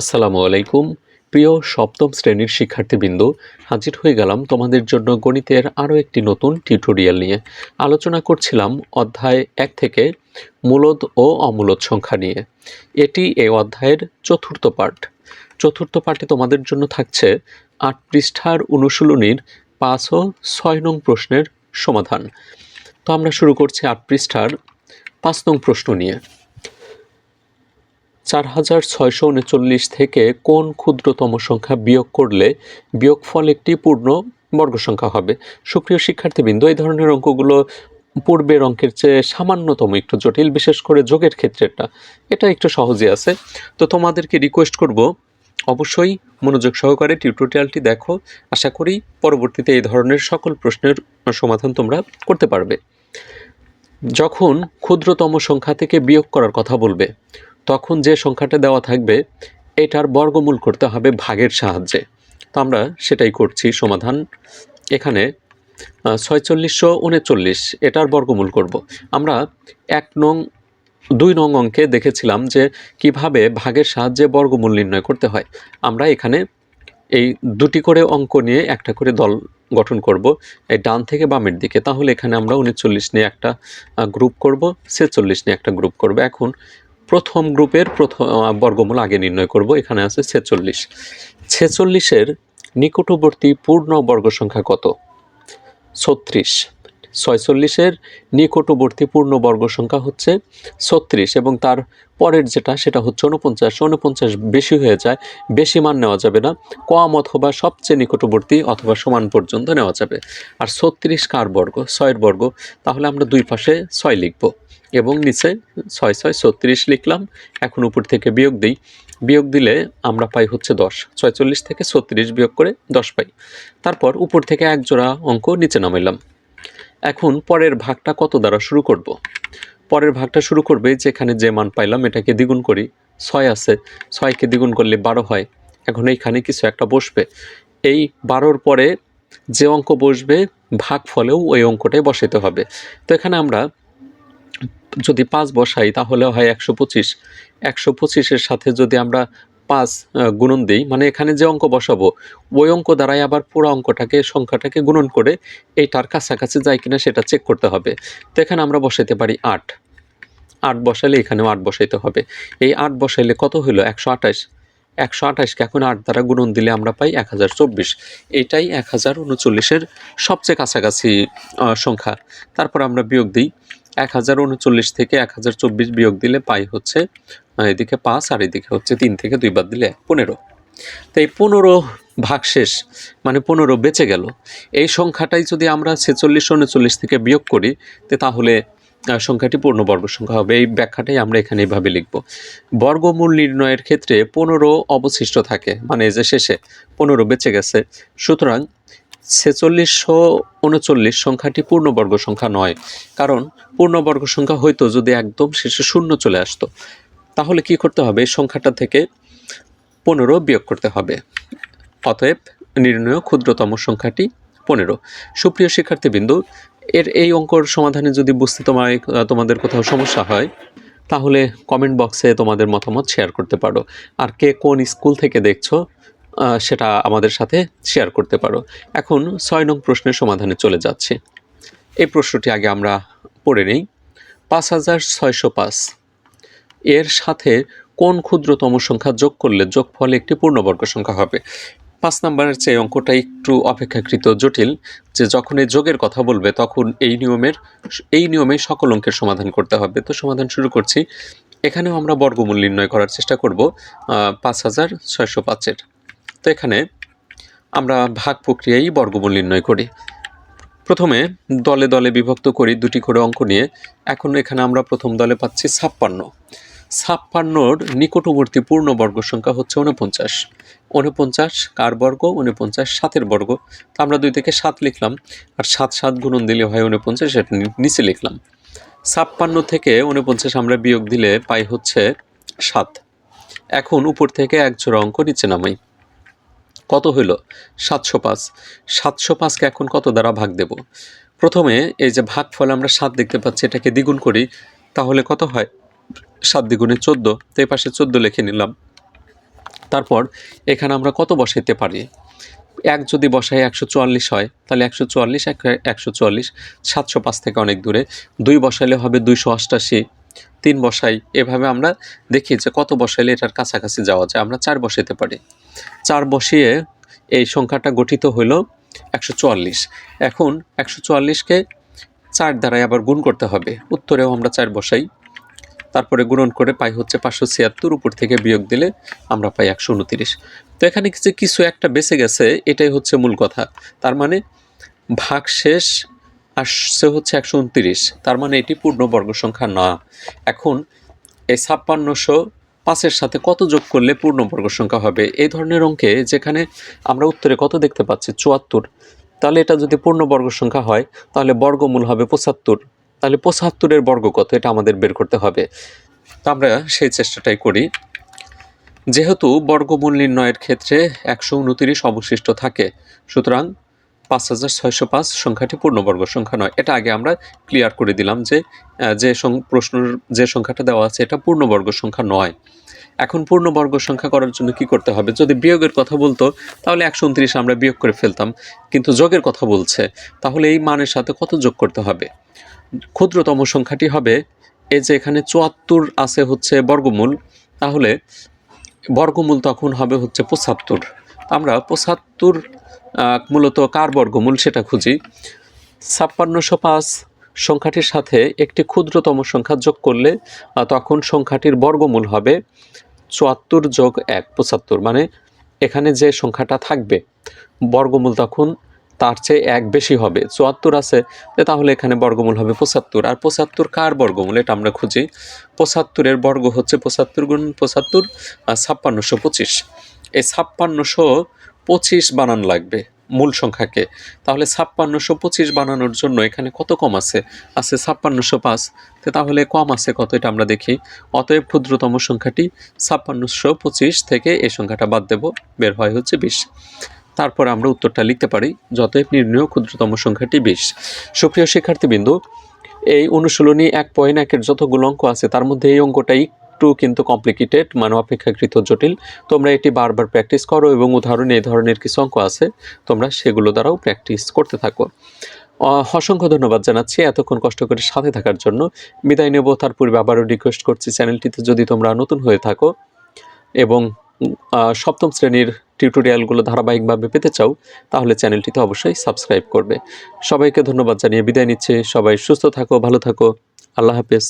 আসসালামু আলাইকুম। প্রিয় সপ্তম শ্রেণির শিক্ষার্থীবৃন্দ, হাজির হয়ে গেলাম তোমাদের জন্য গণিতের আরও একটি নতুন টিউটোরিয়াল নিয়ে। আলোচনা করছিলাম অধ্যায় এক থেকে মূলদ ও অমূলদ সংখ্যা নিয়ে। এটি এই অধ্যায়ের চতুর্থ পাঠ। চতুর্থ পাঠে তোমাদের জন্য থাকছে আট পৃষ্ঠার অনুশীলনীর পাঁচ ও ছয় নং প্রশ্নের সমাধান। তো আমরা শুরু করছি আট পৃষ্ঠার পাঁচ নং প্রশ্ন নিয়ে। চার হাজার ছয়শো উনচল্লিশ থেকে কোন ক্ষুদ্রতম সংখ্যা বিয়োগ করলে বিয়োগফল একটি পূর্ণ বর্গ সংখ্যা হবে? সুপ্রিয় শিক্ষার্থীবৃন্দ, এই ধরনের অঙ্কগুলো পূর্বের অঙ্কের চেয়ে সামান্যতম, একটু জটিল, বিশেষ করে যোগের ক্ষেত্রেটা এটা একটু সহজে আছে। তো তোমাদেরকে রিকোয়েস্ট করব, অবশ্যই মনোযোগ সহকারে টিউটোরিয়ালটি দেখো। আশা করি পরবর্তীতে এই ধরনের সকল প্রশ্নের সমাধান তোমরা করতে পারবে। যখন ক্ষুদ্রতম সংখ্যা থেকে বিয়োগ করার কথা বলবে তখন যে সংখ্যাটা দেওয়া থাকবে, এটার বর্গমূল করতে হবে ভাগের সাহায্যে। তো আমরা সেটাই করছি, সমাধান। এখানে ছয়চল্লিশশো উনচল্লিশ, এটার বর্গমূল করব। আমরা এক নং, দুই নং অঙ্কে দেখেছিলাম যে কীভাবে ভাগের সাহায্যে বর্গমূল নির্ণয় করতে হয়। আমরা এখানে এই দুটি করে অঙ্ক নিয়ে একটা করে দল গঠন করব, এই ডান থেকে বামের দিকে। তাহলে এখানে আমরা উনচল্লিশ নিয়ে একটা গ্রুপ করব, ছেচল্লিশ নিয়ে একটা গ্রুপ করব। এখন প্রথম গ্রুপের প্রথম বর্গমূল আগে নির্ণয় করব। এখানে আছে ছেচল্লিশ। ছেচল্লিশের নিকটবর্তী পূর্ণ বর্গ সংখ্যা কত? ছত্রিশ। ছয়চল্লিশের নিকটবর্তী পূর্ণ বর্গ সংখ্যা হচ্ছে ছত্রিশ এবং তার পরের যেটা, সেটা হচ্ছে উনপঞ্চাশ উনপঞ্চাশ বেশি হয়ে যায়, বেশি মান নেওয়া যাবে না। কম অথবা সবচেয়ে নিকটবর্তী অথবা সমান পর্যন্ত নেওয়া যাবে। আর ছত্রিশ কার বর্গ? ছয়ের বর্গ। তাহলে আমরা দুই পাশে ছয় লিখব। এবং নিচে ছয় ছয় ছত্রিশ লিখলাম। এখন উপর থেকে বিয়োগ দিই। বিয়োগ দিলে আমরা পাই হচ্ছে দশ। ছয়চল্লিশ থেকে ছত্রিশ বিয়োগ করে দশ পাই। তারপর উপর থেকে এক জোড়া অঙ্ক নিচে নামাইলাম। এখন পরের ভাগটা কত দ্বারা শুরু করব। পরের ভাগটা শুরু করবে যেখানে যে মান পাইলাম এটাকে দ্বিগুণ করি। ছয় আছে। ছয়কে দ্বিগুণ করলে বারো হয়। এখন এইখানে কিছু একটা বসবে। এই বারোর পরে যে অঙ্ক বসবে ভাগ ফলেও ওই অঙ্কটাই বসাইতে হবে। তো এখানে আমরা যদি পাঁচ বসাই, তাহলে হয় একশো পঁচিশ। একশো পঁচিশের সাথে যদি আমরা পাঁচ গুণন দিই মানে এখানে যে অঙ্ক বসাবো, ওই অঙ্ক দ্বারাই আবার পুরো অঙ্কটাকে, সংখ্যাটাকে গুণন করে এইটার কাছাকাছি যায় কিনা সেটা চেক করতে হবে। তো এখানে আমরা বসাইতে পারি আট। আট বসালে এখানেও আট বসাইতে হবে। এই আট বসাইলে কত হলো একশো আঠাশ। একশো আঠাশকে এখন আট দ্বারা গুণন দিলে আমরা পাই এক হাজার চব্বিশ। এইটাই এক হাজার উনচল্লিশের সবচেয়ে কাছাকাছি সংখ্যা। তারপর আমরা বিয়োগ দিই। এক হাজার উনচল্লিশ থেকে এক হাজার চব্বিশ বিয়োগ দিলে পাই হচ্ছে এদিকে পাঁচ আর এদিকে হচ্ছে তিন থেকে দুই বাদ দিলে এক, পনেরো। তো এই পনেরো ভাগ শেষ মানে পনেরো বেঁচে গেল। এই সংখ্যাটাই যদি আমরা ছেচল্লিশ উনচল্লিশ থেকে বিয়োগ করি তাহলে সংখ্যাটি পূর্ণবর্গ সংখ্যা হবে। এই ব্যাখ্যাটাই আমরা এখানে এইভাবে লিখব। বর্গমূল নির্ণয়ের ক্ষেত্রে পনেরো অবশিষ্ট থাকে মানে যে শেষে পনেরো বেঁচে গেছে। সুতরাং ছেচল্লিশশো উনচল্লিশ সংখ্যাটি পূর্ণবর্গ সংখ্যা নয়। কারণ পূর্ণবর্গ সংখ্যা হয়তো যদি একদম শেষে শূন্য চলে আসতো, তাহলে কি করতে হবে? সংখ্যাটা থেকে পনেরো বিয়োগ করতে হবে। অতএব নির্ণয় ক্ষুদ্রতম সংখ্যাটি পনেরো। সুপ্রিয় শিক্ষার্থীবৃন্দু, এর এই অঙ্কর সমাধানে যদি বুঝতে তোমায়, তোমাদের কোথাও সমস্যা হয়, তাহলে কমেন্ট বক্সে তোমাদের মতামত শেয়ার করতে পারো। আর কে কোন স্কুল থেকে দেখছ সেটা আমাদের সাথে শেয়ার করতে পারো। এখন ছয় নং প্রশ্নের সমাধানে চলে যাচ্ছি। এই প্রশ্নটি আগে আমরা পড়ে নেই। পাঁচ হাজার ছয়শো পাঁচ। এর সাথে কোন ক্ষুদ্রতম সংখ্যা যোগ করলে যোগফল একটি পূর্ণবর্গ সংখ্যা হবে? পাঁচ নাম্বারের চেয়ে অঙ্কটা একটু অপেক্ষাকৃত জটিল যে যখন এই যোগের কথা বলবে তখন এই নিয়মের এই নিয়মে সকল অঙ্কের সমাধান করতে হবে। তো সমাধান শুরু করছি। এখানেও আমরা বর্গমূল নির্ণয় করার চেষ্টা করব পাঁচ হাজার ছয়শো পাঁচের। তো এখানে আমরা ভাগ প্রক্রিয়ায় বর্গমূল নির্ণয় করি। প্রথমে দলে দলে বিভক্ত করি দুটি করে অঙ্ক নিয়ে। এখন এখানে আমরা প্রথম দলে পাচ্ছি ছাপ্পান্ন। ছাপ্পান্নর নিকটবর্তী পূর্ণ বর্গ সংখ্যা হচ্ছে উনপঞ্চাশ উনপঞ্চাশ কার বর্গ? উনপঞ্চাশ সাতের বর্গ। তো আমরা দুই থেকে সাত লিখলাম। আর সাত সাত গুণন দিলে হয় উনপঞ্চাশ এটা নিচে লিখলাম। ছাপ্পান্ন থেকে উনপঞ্চাশ আমরা বিয়োগ দিলে পাই হচ্ছে সাত। এখন উপর থেকে এক জোড়া অঙ্ক নিচে নামাই। কত হইল? সাতশো পাঁচ। সাতশো পাঁচকে এখন কত দ্বারা ভাগ দেব? প্রথমে এই যে ভাগ ফলে আমরা সাত দেখতে পাচ্ছি, এটাকে দ্বিগুণ করি, তাহলে কত হয়? সাত দ্বিগুণে চোদ্দ। তো এই পাশে চোদ্দ লিখে নিলাম। তারপর এখানে আমরা কত বসাইতে পারি? এক যদি বসাই একশো চুয়াল্লিশ হয়, তাহলে একশো চুয়াল্লিশ একশো চুয়াল্লিশ, সাতশো পাঁচ থেকে অনেক দূরে। দুই বসাইলে হবে দুইশো অষ্টাশি। তিন বসাই। এভাবে আমরা দেখি যে কত বসাইলে এটার কাছাকাছি যাওয়া যায়। আমরা চার বসাইতে পারি। চার বসিয়ে এই সংখ্যাটা গঠিত হইল একশো চুয়াল্লিশ। এখন একশো চুয়াল্লিশকে চার দ্বারাই আবার গুণ করতে হবে। উত্তরেও আমরা চার বসাই। তারপরে গুণন করে পাই হচ্ছে পাঁচশো ছিয়াত্তর, উপর থেকে বিয়োগ দিলে আমরা পাই একশো উনতিরিশ। তো এখানে কিছু একটা বেঁচে গেছে, এটাই হচ্ছে মূল কথা। তার মানে ভাগ শেষ আসছে হচ্ছে একশো উনতিরিশ, তার মানে এটি পূর্ণবর্গ সংখ্যা না এখন এই ছাপ্পান্নশো পাঁচের সাথে কত যোগ করলে পূর্ণবর্গ সংখ্যা হবে? এই ধরনের অঙ্কে যেখানে আমরা উত্তরে কত দেখতে পাচ্ছি? চুয়াত্তর। তাহলে এটা যদি পূর্ণবর্গ সংখ্যা হয়, তাহলে বর্গমূল হবে পঁচাত্তর। তাহলে পঁচাত্তরের বর্গ কত? এটা আমাদের বের করতে হবে। তা আমরা সেই চেষ্টাটাই করি। যেহেতু বর্গমূল নির্ণয়ের ক্ষেত্রে একশো উনতিরিশ অবশিষ্ট থাকে, সুতরাং পাঁচ হাজার ছয়শো পাঁচ সংখ্যাটি পূর্ণবর্গ সংখ্যা নয়। এটা আগে আমরা ক্লিয়ার করে দিলাম যে যে প্রশ্নের যে সংখ্যাটা দেওয়া আছে এটা পূর্ণবর্গ সংখ্যা নয়। এখন পূর্ণবর্গ সংখ্যা করার জন্য কি করতে হবে? যদি বিয়োগের কথা বলতো, তাহলে একশো উনত্রিশ আমরা বিয়োগ করে ফেলতাম। কিন্তু যোগের কথা বলছে, তাহলে এই মানের সাথে কত যোগ করতে হবে? ক্ষুদ্রতম সংখ্যাটি হবে, এই যে এখানে চুয়াত্তর আছে হচ্ছে বর্গমূল, তাহলে বর্গমূল তখন হবে হচ্ছে পঁচাত্তর। আমরা পঁচাত্তর মূলত কার বর্গমূল সেটা খুঁজি। ছাপ্পান্নশো পাঁচ সংখ্যাটির সাথে একটি ক্ষুদ্রতম সংখ্যা যোগ করলে তখন সংখ্যাটির বর্গমূল হবে চুয়াত্তর যোগ এক, পঁচাত্তর। মানে এখানে যে সংখ্যাটা থাকবে, বর্গমূল তখন তার চেয়ে এক বেশি হবে। চুয়াত্তর আছে তাহলে এখানে বর্গমূল হবে পঁচাত্তর। আর পঁচাত্তর কার বর্গমূল, এটা আমরা খুঁজি। পঁচাত্তরের বর্গ হচ্ছে পঁচাত্তর গুণ পঁচাত্তর ছাপ্পান্নশো পঁচিশ। এই ছাপ্পান্নশো পঁচিশ বানান লাগবে মূল সংখ্যাকে। তাহলে ছাপ্পান্নশো পঁচিশ বানানোর জন্য এখানে কত কম আছে? আছে ছাপ্পান্নশো পাঁচ। তো তাহলে কম আছে কত এটা আমরা দেখি। অতএব ক্ষুদ্রতম সংখ্যাটি ছাপ্পান্নশো পঁচিশ থেকে এই সংখ্যাটা বাদ দেব, বের হয় হচ্ছে বিশ। তারপর আমরা উত্তরটা লিখতে পারি, যতএব নির্ণয় ক্ষুদ্রতম সংখ্যাটি বিশ। সুপ্রিয় শিক্ষার্থীবৃন্দু, এই অনুশীলনী এক পয়েন্ট একের যতগুলো অঙ্ক আছে, তার মধ্যে এই অঙ্কটা একটু কিন্তু কমপ্লিকেটেড মানে অপেক্ষাকৃত জটিল। তোমরা এটি বারবার প্র্যাকটিস করো এবং উদাহরণে এই ধরনের কিছু অঙ্ক আছে, তোমরা সেগুলো দ্বারাও প্র্যাকটিস করতে থাকো। অসংখ্য ধন্যবাদ জানাচ্ছি এতক্ষণ কষ্ট করে সাথে থাকার জন্য। বিদায় নেব তার পূর্বে আবারও রিকোয়েস্ট করছি চ্যানেলটিতে যদি তোমরা নতুন হয়ে থাকো এবং সপ্তম শ্রেণির টিউটোরিয়ালগুলো ধারাবাহিকভাবে পেতে চাও, তাহলে চ্যানেলটিতে অবশ্যই সাবস্ক্রাইব করবে। সবাইকে ধন্যবাদ জানিয়ে বিদায় নিচ্ছে। সবাই সুস্থ থাকো, ভালো থাকো। আল্লাহ হাফেজ।